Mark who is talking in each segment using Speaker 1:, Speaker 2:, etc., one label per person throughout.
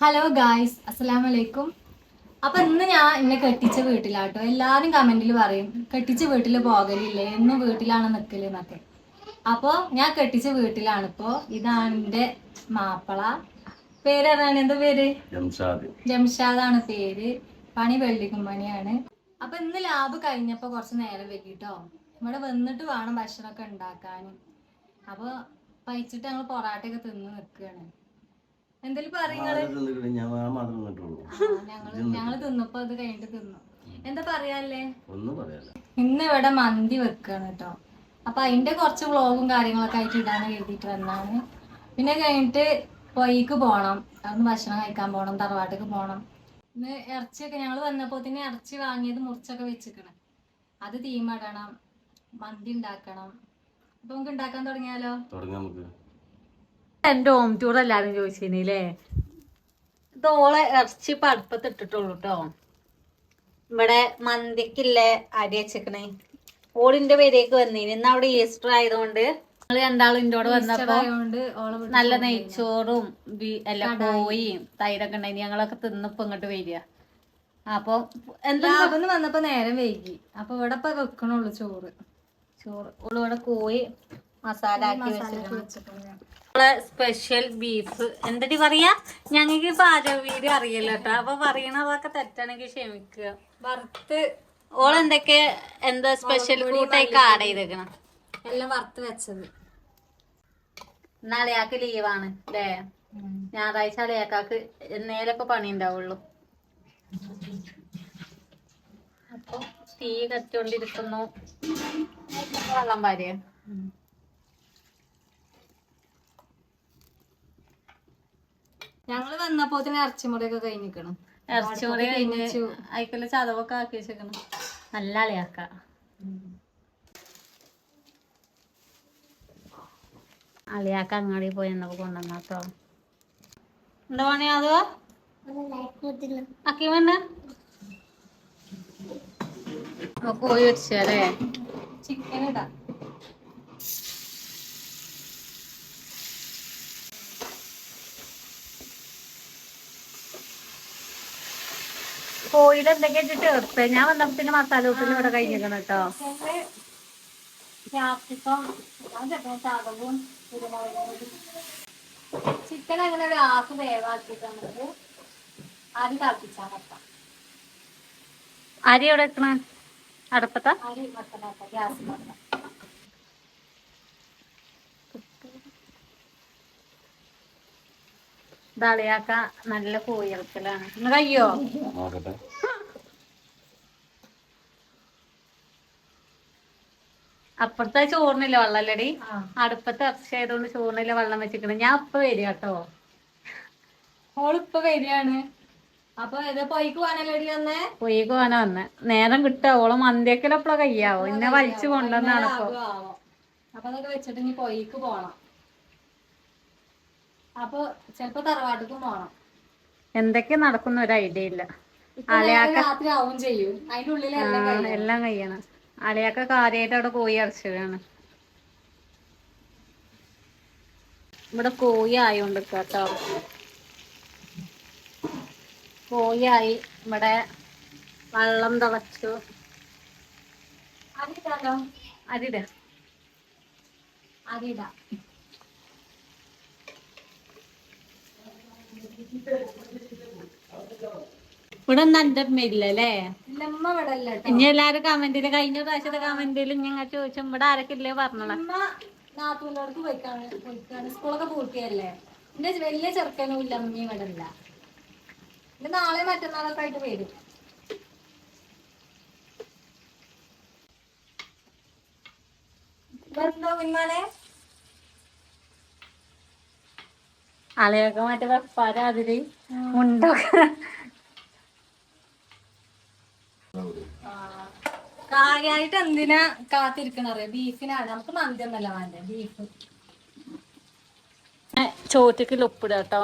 Speaker 1: Hello guys അസ്സലാം വലൈക്കും അപ്പൊ ഇന്ന് ഞാൻ എന്നെ കെട്ടിച്ച വീട്ടിലാട്ടോ. എല്ലാരും കമന്റിൽ പറയും കെട്ടിച്ച വീട്ടിൽ പോകലില്ലേ? എന്ന് വീട്ടിലാണ് നിക്കൽ? എന്നൊക്കെ. അപ്പൊ ഞാൻ കെട്ടിച്ച വീട്ടിലാണ് ഇപ്പോ. ഇതാണ് എന്റെ മാപ്പിള. പേര് അറിയാൻ എന്താ പേര്?
Speaker 2: ജംഷാദ്.
Speaker 1: ആണ് പേര്. പണി വെള്ളിക്കും പണിയാണ്. അപ്പൊ ഇന്ന് ലാബ് കഴിഞ്ഞപ്പോ കുറച്ച് നേരം വെക്കിട്ടോ ഇവിടെ വന്നിട്ട് വേണം ഭക്ഷണമൊക്കെ ഉണ്ടാക്കാൻ അപ്പൊ പഴിച്ചിട്ട് ഞങ്ങൾ പൊറാട്ടയൊക്കെ തിന്ന് നിൽക്കുകയാണ് ഞങ്ങൾ തിന്നപ്പോ അത് കഴിഞ്ഞിട്ട് തിന്നു. എന്താ പറയാല്ല? ഇന്ന് ഇവിടെ മന്തി വെക്കാണ് കേട്ടോ അപ്പൊ അതിന്റെ കുറച്ച് വ്ളോഗും കാര്യങ്ങളൊക്കെ ആയിട്ട് ഇടാൻ കരുതിട്ട് വന്നാണ്. പിന്നെ കഴിഞ്ഞിട്ട് പൊയ്ക്ക് പോണം. അവിടുന്ന് ഭക്ഷണം കഴിക്കാൻ പോണം തറവാട്ടിക്ക് പോണം. ഇന്ന് ഇറച്ചിയൊക്കെ ഞങ്ങൾ വന്നപ്പോ തന്നെ ഇറച്ചി വാങ്ങിയത് മുറിച്ചൊക്കെ വെച്ചിക്കണം. അത് തീമടണം മന്തി ഉണ്ടാക്കണം. അപ്പൊ നമുക്ക് ഉണ്ടാക്കാൻ തുടങ്ങിയാലോ?
Speaker 2: തുടങ്ങാം നമുക്ക്.
Speaker 3: എന്റെ ഹോം ടൂർ എല്ലാരും ചോദിച്ചില്ലേ ഇതോളെ ഇറച്ചി ഇപ്പൊ അടുപ്പത്ത് ഇട്ടിട്ടുള്ളൂ കേട്ടോ ഇവിടെ മന്തിക്കില്ലേ അരി വെച്ചേക്കണേ. ഓളിന്റെ പേരേക്ക് വന്നേ ഇന്ന് അവിടെ ഈസ്റ്റർ ആയതുകൊണ്ട് രണ്ടാളും ഇന്റോട് വന്നപ്പോ
Speaker 1: ഓളെ
Speaker 3: നല്ല നെയ്ച്ചോറും എല്ലാം കോഴിയും തൈരൊക്കെ ഉണ്ടായി ഞങ്ങളൊക്കെ തിന്നിപ്പോ ഇങ്ങോട്ട് വരിക. അപ്പൊ എന്താ
Speaker 1: വന്നപ്പോ നേരം വൈകി. അപ്പൊ ഇവിടെ ഇപ്പൊ വെക്കണുള്ളൂ ചോറ്.
Speaker 3: ചോറ്. ഓളിവിടെ കോഴി മസാല ആക്കി വെച്ചിട്ടുണ്ട്. സ്പെഷ്യൽ ബീഫ് എന്തടി പറയാ? ഞങ്ങൾക്ക് പാചക വീഡിയോ അറിയില്ല കേട്ടോ അപ്പൊ പറയണതൊക്കെ തെറ്റാണെങ്കിൽ ക്ഷമിക്കുക.
Speaker 1: വറുത്ത്
Speaker 3: ഓളെന്തൊക്കെ എന്താ സ്പെഷ്യൽ കൂട്ടായി ആഡ് ചെയ്തേക്കണം?
Speaker 1: എല്ലാം വറുത്ത് വെച്ചത്.
Speaker 3: ഇന്ന് അളിയാക്ക് ലീവാണ് അല്ലേ ഞായറാഴ്ച അളിയാക്കാക്ക് എന്നേലൊക്കെ പണി ഉണ്ടാവുള്ളൂ അപ്പൊ തീ കത്തിക്കൊണ്ടിരിക്കുന്നു. വെള്ളം പാരിയ
Speaker 1: ഞങ്ങൾ വന്നപ്പോ തന്നെ ഇറച്ചിമുറിയൊക്കെ കഴിഞ്ഞിക്കണം.
Speaker 3: ഇറച്ചിയോടെ കഴിഞ്ഞ് അയക്കൽ ചതവൊക്കെ ആക്കി വെച്ചേക്കണം. നല്ല അളിയാക്ക. അളിയാക്ക അങ്ങാടി പോയി എന്നൊക്കെ കൊണ്ടുവന്നാട്ടോ എന്താ പണി അത്? അക്കിമണ്ണ കോഴി വെച്ചല്ലേ
Speaker 1: ചിക്കൻ ഇടാം.
Speaker 3: കോഴിയിൽ എന്തൊക്കെ ചേർത്ത് ഞാൻ വന്നപ്പോ പിന്നെ മസാല ദോശ ഇവിടെ കഴിഞ്ഞിരിക്കണം കേട്ടോ.
Speaker 1: ചിക്കൻ അങ്ങനെ ഒരു ഹാഫ് ആദ്യം തിളപ്പിച്ചാൽ വെക്കാം
Speaker 3: അരി എവിടെ വെക്കണ? അടുപ്പത്താ?
Speaker 1: അരി വെക്കലാക്കാം ഗ്യാസ് വെക്കാം
Speaker 3: ദളിയാക്ക നല്ല കോഴി ഇറക്കലാണ് ഇന്ന് കയ്യോ
Speaker 2: നോക്കട്ടെ.
Speaker 3: അപ്പുറത്തെ ചോറിനില്ല വെള്ളല്ലടി?
Speaker 1: ആ.
Speaker 3: അടുപ്പത്തെ ഇറച്ചി ആയതുകൊണ്ട് ചോറിനില്ല വെള്ളം വെച്ചിട്ടുണ്ട് ഞാൻ ഇപ്പൊ വരിക കേട്ടോ.
Speaker 1: ഓളിപ്പൊ വരികയാണ്. അപ്പൊ ഇത് പൊയ്ക്ക് പോകാനല്ലടി വന്നേ?
Speaker 3: പൊയ്ക്ക് പോകാനാ വന്നെ. നേരം കിട്ടാവോളം മന്തിയൊക്കെ കയ്യാവോ ഇന്നെ വലിച്ചു കൊണ്ടുവന്നാണ്.
Speaker 1: അപ്പൊ അതൊക്കെ വെച്ചിട്ട് ഇനി പൊയ്ക്ക് പോണം. അപ്പൊ ചെലപ്പോ തറവാട്ടിക്കും പോണം.
Speaker 3: എന്തൊക്കെ നടക്കുന്ന ഒരു ഐഡിയ ഇല്ല.
Speaker 1: രാത്രി ആവും ചെയ്യും. അതിന്റെ ഉള്ളിൽ എല്ലാം
Speaker 3: കഴിയണം. അലയാക്ക കാര്യമായിട്ട് അവിടെ കോഴി അരച്ചതാണ് ഇവിടെ കോഴി ആയോണ്ട് കേട്ടോ. കോഴിയായി ഇവിടെ വെള്ളം തിളച്ചു.
Speaker 1: അതിടാ
Speaker 3: അതിടാ
Speaker 1: അതിടാം
Speaker 3: ഇവിടെ ഒന്നും എന്റെ
Speaker 1: അമ്മ ഇവിടെ
Speaker 3: ഇനി എല്ലാരും കമന്റിൽ കഴിഞ്ഞ പ്രാവശ്യത്തെ കമന്റിൽ ഞങ്ങൾ ചോദിച്ചു ഇവിടെ ആരൊക്കെ ഇല്ലേ പറഞ്ഞോളാം
Speaker 1: നാത്തൂനോടക്ക് പോയിക്കാണ് പോയിക്കാണ്. സ്കൂളൊക്കെ പൂർത്തിയല്ലേ എന്റെ വലിയ ചെറുക്കനും ഇല്ല അമ്മയും ഇവിടെ ഇല്ല. എന്റെ നാളെ മറ്റന്നാളൊക്കെ ആയിട്ട് വരും. വെറുതെ കുഞ്ഞാനെ
Speaker 3: ആളെയൊക്കെ മറ്റേ വെപ്പാര അതിൽ. മുണ്ടൊക്കെ.
Speaker 1: കാര്യമായിട്ട് എന്തിനാ കാത്തിരിക്കണറിയ ബീഫിനാണ് നമുക്ക് മന്തി ഒന്നല്ല വേണ്ടേ? ബീഫ്.
Speaker 3: ചോറ്റക്ക് ഉപ്പിട കേട്ടോ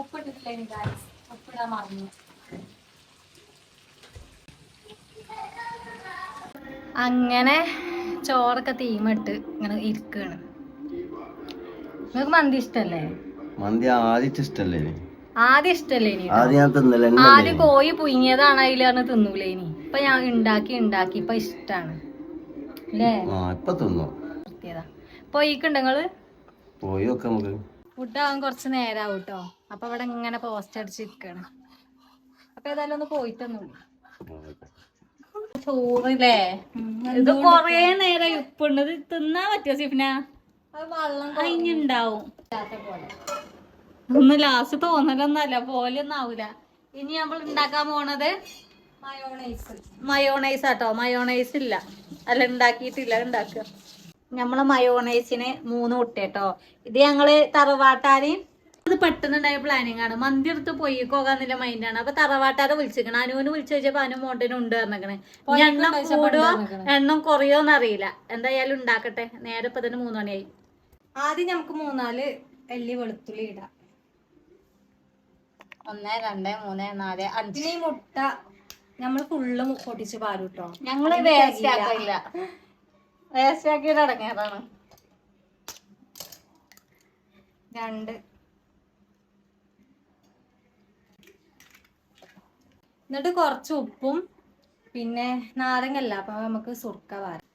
Speaker 1: ഉപ്പിട്ടിട്ടില്ല ഇനി ഗായ്സ് ഉപ്പിടാൻ മറന്നു. അങ്ങനെ ചോറൊക്കെ തീമിട്ട് ഇങ്ങനെ ഇരിക്കാണ്. നിങ്ങൾക്ക് മന്തി ഇഷ്ടല്ലേ?
Speaker 2: മന്തി ആദ്യത്തെ ഇഷ്ടല്ലേ
Speaker 1: ആദ്യം ഇഷ്ടല്ലേ ഇനി?
Speaker 2: ആദ്യം ഞാൻ തിന്നല
Speaker 1: ആദ്യം കോഴി പുഴുങ്ങിയതാണ് അതിലാണ് തിന്നൂലേ ഇനി? ഇപ്പൊ ഞാൻ ഉണ്ടാക്കി ഉണ്ടാക്കി ഇപ്പൊ ഇഷ്ടാണ്. അല്ലേ
Speaker 2: ഇപ്പൊ തിന്നു.
Speaker 1: നിർത്തിയതാ. നിങ്ങൾ
Speaker 2: പോയി നോക്കാം നമുക്ക്.
Speaker 1: ഫുഡ് ആവാൻ കുറച്ച് നേരാവും കേട്ടോ അപ്പൊ ഇവിടെ ഇങ്ങനെ പോസ്റ്റ് അടിച്ചിരിക്കാണ്. അപ്പൊ ഏതായാലും ഒന്ന് പോയിട്ടൊന്നുമില്ല
Speaker 3: ചോറില്ലേ ഇത് കൊറേ നേരം ഉപ്പുണ്ട്. തിന്നാ പറ്റുമോ സിഫിന? അതിനുണ്ടാവും ഒന്ന് ലാസ്റ്റ് തോന്നലൊന്നല്ല പോലൊന്നും ആവൂല ഇനി നമ്മൾ ഉണ്ടാക്കാൻ പോണത്
Speaker 1: മയോണൈസ്
Speaker 3: മയോണൈസ് ആട്ടോ. മയോണൈസ് ഇല്ല. അല്ല ഉണ്ടാക്കിയിട്ടില്ല. ഉണ്ടാക്കുക. നമ്മളെ മയോണൈസിന് മൂന്ന് മുട്ട ഇത് ഞങ്ങൾ തറവാട്ടാര് ഇത് പെട്ടെന്നുണ്ടായ പ്ലാനിങ് ആണ്. മന്തി എടുത്ത് പൊയ്ക്ക് പോകാന്നില്ല മൈൻഡാണ് അപ്പൊ തറവാട്ടാരെ വിളിച്ചിരിക്കണം. അനുവിന് വിളിച്ചു ചോദിച്ചപ്പോ അനു മോണ്ടനും ഉണ്ട് പറഞ്ഞേക്കണേ എണ്ണം കൂടുവോ? എണ്ണം കുറയോന്നറിയില്ല. എന്തായാലും ഉണ്ടാക്കട്ടെ. നേരെ ഇപ്പൊ തന്നെ മൂന്ന് മണിയായി.
Speaker 1: ആദ്യം നമുക്ക് മൂന്നാൽ എല്ലി വെളുത്തുള്ളി ഇടാം.
Speaker 3: ഒന്ന് രണ്ട് മൂന്ന് നാല് അഞ്ച്.
Speaker 1: ഈ മുട്ട നമ്മൾ ഫുള്ള് പൊട്ടിച്ച് പാലും കേട്ടോ
Speaker 3: ഞങ്ങൾ വേസ്റ്റ് ആക്കില്ല വേസ്റ്റ് ആക്കിയിട്ട് അടങ്ങിയതാണ്.
Speaker 1: രണ്ട്. എന്നിട്ട് കുറച്ച് ഉപ്പും പിന്നെ നാരങ്ങല്ല അപ്പൊ നമുക്ക് സുർക്ക വാരം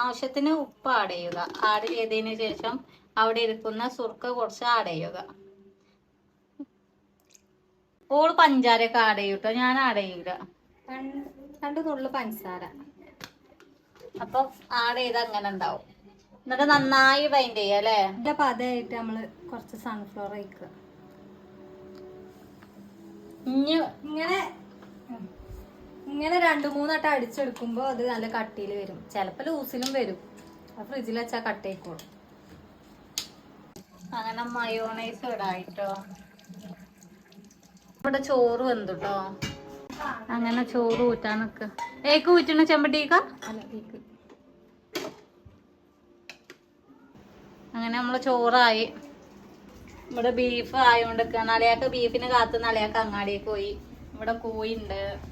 Speaker 3: ആവശ്യത്തിന് ഉപ്പ് ആഡ് ചെയ്യുക. ആഡ് ചെയ്തതിന് ശേഷം അവിടെ ഇരിക്കുന്ന സുർക്ക കുറച്ച് ആഡ് ചെയ്യുക. ഓൾ പഞ്ചാരൊക്കെ ആഡ് ചെയ്യും ഞാൻ ആഡ് ചെയ്യൂല.
Speaker 1: രണ്ട് നുള്ളു പഞ്ചസാര.
Speaker 3: അപ്പൊ ആഡ് ചെയ്ത് അങ്ങനെ ഉണ്ടാവും. എന്നിട്ട് നന്നായി ബൈൻഡ് ചെയ്യുക അല്ലേ?
Speaker 1: എന്റെ പതയായിട്ട് നമ്മൾ കുറച്ച് സൺഫ്ലവർ
Speaker 3: വയ്ക്കുക
Speaker 1: ഇങ്ങനെ. ഇങ്ങനെ രണ്ടു മൂന്നട്ടം അടിച്ചെടുക്കുമ്പോ അത് നല്ല കട്ടിയിൽ വരും. ചിലപ്പോ ലൂസിലും വരും. അത് ഫ്രിഡ്ജിൽ വെച്ചാൽ കട്ടയിക്കോളും.
Speaker 3: അങ്ങനെ മയോണൈസ് ഇടായിട്ടോ? ഇവിടെ ചോറ് വെന്തുട്ടോ? അങ്ങനെ ചോറ് ഊറ്റാൻ നിക്ക. ഏക്ക് ഊറ്റണ ചെമ്പട്ടിക്ക. അങ്ങനെ നമ്മൾ ചോറായി. ഇവിടെ ബീഫ് ആയോണ്ട് നളിയാക്ക് ബീഫിന് കാത്ത് നളിയാക്ക് അങ്ങാടിക്ക് പോയി. ഇവിടെ കോയിണ്ട് ഉണ്ട്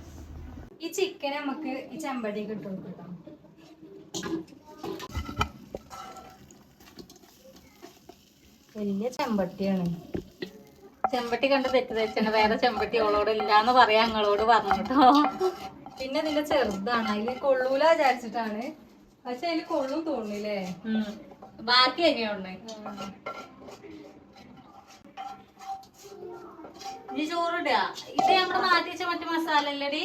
Speaker 1: ഈ ചിക്കൻ നമുക്ക് ഈ ചെമ്പടി കിട്ടും കേട്ടോ. വലിയ ചെമ്പട്ടിയാണ്.
Speaker 3: ചെമ്പട്ടി കണ്ട് തെറ്റിദ്ധരിച്ചാണ് വേറെ ചെമ്പട്ടി ഓളോട് ഇല്ലാന്ന് പറയാ ഞങ്ങളോട് പറഞ്ഞു കേട്ടോ.
Speaker 1: പിന്നെ നിന്റെ ചെറുതാണ്. അതിന് കൊള്ളൂല വിചാരിച്ചിട്ടാണ്. പക്ഷെ അതിന് കൊള്ളും തോന്നില്ലേ.
Speaker 3: ബാക്കി എങ്ങനെയുണ്ട് ഇനി ചോറിടുക. ഇത് നമ്മുടെ മാറ്റി വെച്ച മറ്റു മസാല അല്ലേടി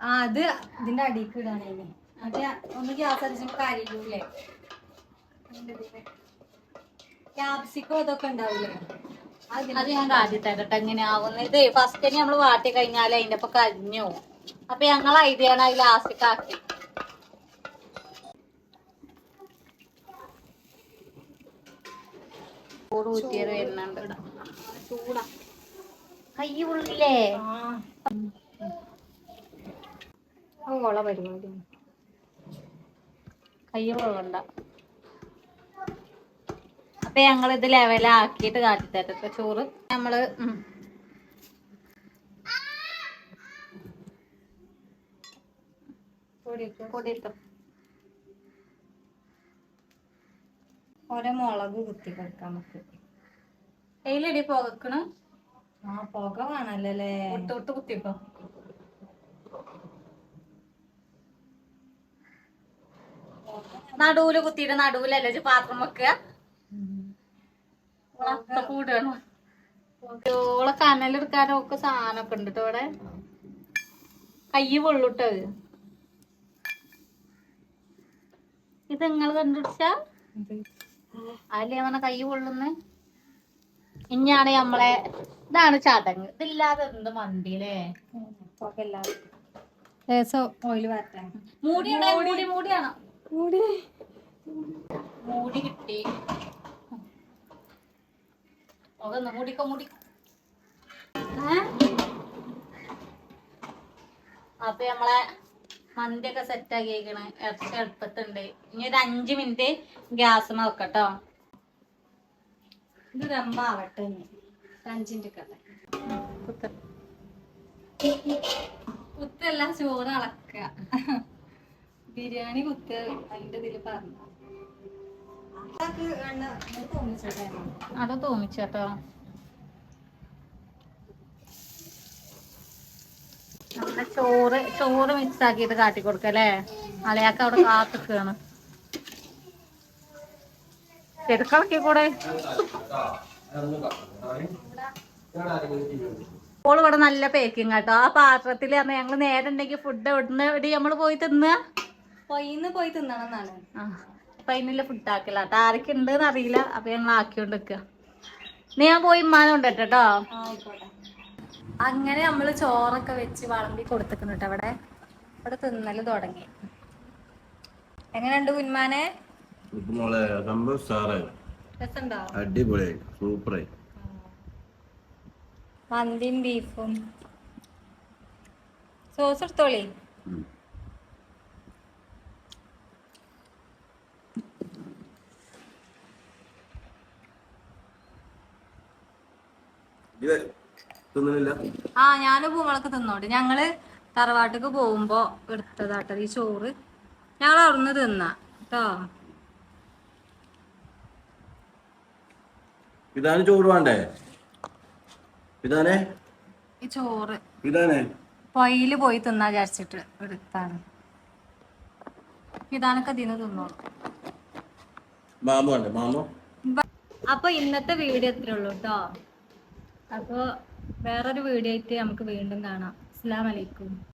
Speaker 1: ആ അത് ഇതിന്റെ അടിക്ക് ഇടാണ് ഇനി മറ്റേ ഒന്ന് ഗ്യാസ് അടിച്ചപ്പോ കരിയൂലേ ക്യാപ്സിക്കോ ഇതൊക്കെ ഉണ്ടാവില്ലേ അത്
Speaker 3: അത് ഞാൻ കാട്ടി തരട്ടെ എങ്ങനെയാവുന്ന. ഇത് ഫസ്റ്റ് നമ്മൾ വാട്ടി കഴിഞ്ഞാൽ അതിന്റെ ഒപ്പം കരിഞ്ഞു. അപ്പൊ ഞങ്ങൾ ഐഡിയ ആണ് അതിൽ ലാസ്റ്റ് ആക്കി. ചോറ് ഊറ്റിയത് വരുന്നുണ്ട് ചൂടാ. കൈ ഉള്ളില്ലേ?
Speaker 1: ഓള പരിപാടിയാണ്
Speaker 3: കൈ കൊള്ളണ്ട. അപ്പൊ ഞങ്ങൾ ഇത് ലെവലാക്കിയിട്ട് തരാം തരട്ടെ ചോറ് നമ്മൾ.
Speaker 1: പൊടിയിട്ട് ഓരോ മുളക് കുത്തി കൊടുക്കാം നമുക്ക്.
Speaker 3: കയ്യിലടി പുകക്കണം?
Speaker 1: ആ പുക വേണല്ലേ
Speaker 3: വിട്ട് വിട്ട് കുത്തിക്കോ നടുവിൽ കുത്തിയിട്ട് നടുവിലല്ലേ ഒരു പാത്രം വെക്കുക? കനലെടുക്കാനോ ഒക്കെ കനലെടുക്കാനൊക്കെ സാധനമൊക്കെ ഉണ്ട് ട്ടോ ഇവിടെ കയ്യ് പൊള്ളുട്ടോ ഇത് ഇത് നിങ്ങൾ കണ്ടുപിടിച്ച? അതിലേ പറഞ്ഞ കൈ പൊള്ളുന്നേ? ഇനിയാണ് നമ്മളെ ഇതാണ് ചടങ്ങ് ഇതില്ലാതെ എന്ത് മൂടിയാണ് മൂടി മൂടിയാണ്
Speaker 1: മൂടി.
Speaker 3: മൂടി കിട്ടി. അതൊന്ന് മൂടിക്കോ മൂടി അപ്പൊ നമ്മളെ മന്തിയൊക്കെ സെറ്റ് ആക്കിയേക്കണ്. ഇറച്ചി എളുപ്പത്തുണ്ട്. ഇനി ഒരു അഞ്ചു മിനിറ്റ് ഗ്യാസ് നോക്കട്ടോ
Speaker 1: ഇത് രമ്പ ഇനി. ഒരു അഞ്ചിന്റെ കട്ടെ
Speaker 3: കുത്ത്.
Speaker 1: കുത്തല്ല ചോറ് അളക്കുക ബിരിയാണി കുത്ത് അതിന്റെ ഇതിൽ പറഞ്ഞു.
Speaker 3: അത് തോന്നിച്ചേട്ടോ ചോറ് ചോറ് മിക്സ് കാട്ടി കൊടുക്കല്ലേ അളയാക്ക അവിടെ കാത്തിക്കാണ് ചെടുക്കളക്കി കൂടെ. ഇപ്പോൾ ഇവിടെ നല്ല പേക്കിങ് കേട്ടോ ആ പാത്രത്തിൽ ഞങ്ങൾ നേരെ ഉണ്ടെങ്കിൽ ഫുഡ് ഇവിടുന്ന് ഇവിടെ നമ്മൾ പോയി തിന്നുക
Speaker 1: പൊയിന്ന് പോയി തിന്നണം എന്നാണ്
Speaker 3: ആ ഫുഡ് ആക്കില്ല അത് ആരൊക്കെ ഉണ്ടെന്ന് അറിയില്ല. അപ്പൊ ഞങ്ങൾ ആക്കിക്കൊണ്ട് നിൽക്കുക നീ ഞാൻ പോയി ഇമ്മാനെ കൊണ്ടിട്ടോ കേട്ടോ
Speaker 1: ആയിക്കോട്ടെ. അങ്ങനെ നമ്മൾ ചോറൊക്കെ വെച്ച് വളമ്പി കൊടുത്തിട്ടുണ്ട് കേട്ടോ അവിടെ. ഇവിടെ തിന്നൽ തുടങ്ങി. എങ്ങനെയുണ്ട് കുന്മാനെ
Speaker 2: അടിപൊളിയായി. സൂപ്പറായി.
Speaker 1: മന്തിയും ബീഫും സോസ് എടുത്തോളി
Speaker 2: ഉം. ഇത് തിന്നണില്ല
Speaker 1: ആ ഞാനും പൂമളക്ക് തിന്നോണ്ട്. ഞങ്ങൾ തറവാട്ടിക്ക് പോകുമ്പോ എടുത്തതാട്ടത് ഈ ചോറ്. ഞങ്ങൾ അവിടുന്ന് തിന്ന. കേട്ടോ
Speaker 2: ഇതാണ് ചോറ് വേണ്ടേ? പിതാനെ
Speaker 1: ഈ ചോറ്.
Speaker 2: പിതാനെ
Speaker 1: പൊയിൽ പോയി തിന്നാ വിചാരിച്ചിട്ട് എടുത്താണ്. ഇതാനൊക്കെ ഇതിന് തിന്നോളൂ.
Speaker 2: മാമോ
Speaker 1: അപ്പൊ ഇന്നത്തെ വീഡിയോ ഇത്രേ ഉള്ളൂ കേട്ടോ അപ്പൊ വേറൊരു വീഡിയോ ആയിട്ട് നമുക്ക് വീണ്ടും കാണാം. അസ്സലാമലൈക്കും